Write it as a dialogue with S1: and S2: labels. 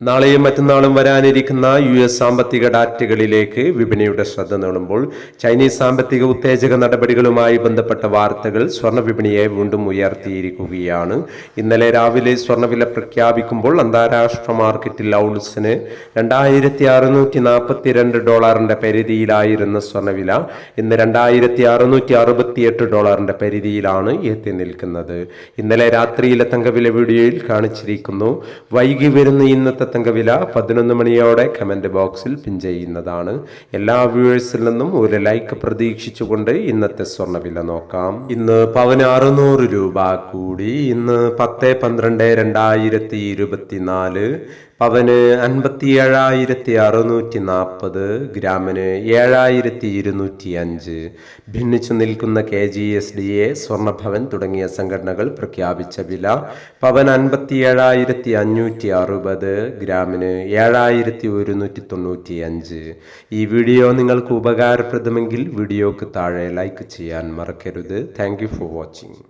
S1: നാളെയും മറ്റന്നാളും വരാനിരിക്കുന്ന യു എസ് സാമ്പത്തിക ഡാറ്റകളിലേക്ക് വിപണിയുടെ ശ്രദ്ധ നേടുമ്പോൾ ചൈനീസ് സാമ്പത്തിക ഉത്തേജക നടപടികളുമായി ബന്ധപ്പെട്ട വാർത്തകൾ സ്വർണ വിപണിയെ വീണ്ടും ഉയർത്തിയിരിക്കുകയാണ്. ഇന്നലെ രാവിലെ സ്വർണവില പ്രഖ്യാപിക്കുമ്പോൾ അന്താരാഷ്ട്ര മാർക്കറ്റിൽ ഔൺസിന് രണ്ടായിരത്തി അറുന്നൂറ്റി നാൽപ്പത്തിരണ്ട് ഡോളറിന്റെ പരിധിയിലായിരുന്ന സ്വർണവില ഇന്ന് രണ്ടായിരത്തി അറുന്നൂറ്റി അറുപത്തിയെട്ട് ഡോളറിന്റെ പരിധിയിലാണ് എത്തി നിൽക്കുന്നത്. ഇന്നലെ രാത്രിയിലെ തങ്കവില വീഡിയോയിൽ കാണിച്ചിരിക്കുന്നു. വൈകി വരുന്ന ഇന്നത്തെ തങ്കവില പതിനൊന്ന് മണിയോടെ കമന്റ് ബോക്സിൽ പിൻ ചെയ്യുന്നതാണ്. എല്ലാ വ്യൂവേഴ്സിൽ നിന്നും ഒരു ലൈക്ക് പ്രതീക്ഷിച്ചുകൊണ്ട് ഇന്നത്തെ സ്വർണവില നോക്കാം. ഇന്ന് പവന് രൂപ കൂടി. ഇന്ന് പത്ത് പന്ത്രണ്ട് രണ്ടായിരത്തി ഇരുപത്തിനാല് പവന് അൻപത്തി ഏഴായിരത്തി അറുന്നൂറ്റി നാൽപ്പത് ഗ്രാമിന് ഏഴായിരത്തി ഇരുന്നൂറ്റി അഞ്ച് ഭിന്നിച്ചു നിൽക്കുന്ന K G S D A Swarnabhavan തുടങ്ങിയ സംഘടനകൾ പ്രഖ്യാപിച്ച വില പവൻ അൻപത്തി ഏഴായിരത്തി അഞ്ഞൂറ്റി അറുപത് ഗ്രാമിന് ഏഴായിരത്തി ഒരുന്നൂറ്റി തൊണ്ണൂറ്റി അഞ്ച് ഈ വീഡിയോ നിങ്ങൾക്ക് ഉപകാരപ്രദമെങ്കിൽ വീഡിയോക്ക് താഴെ ലൈക്ക് ചെയ്യാൻ മറക്കരുത്. Thank for watching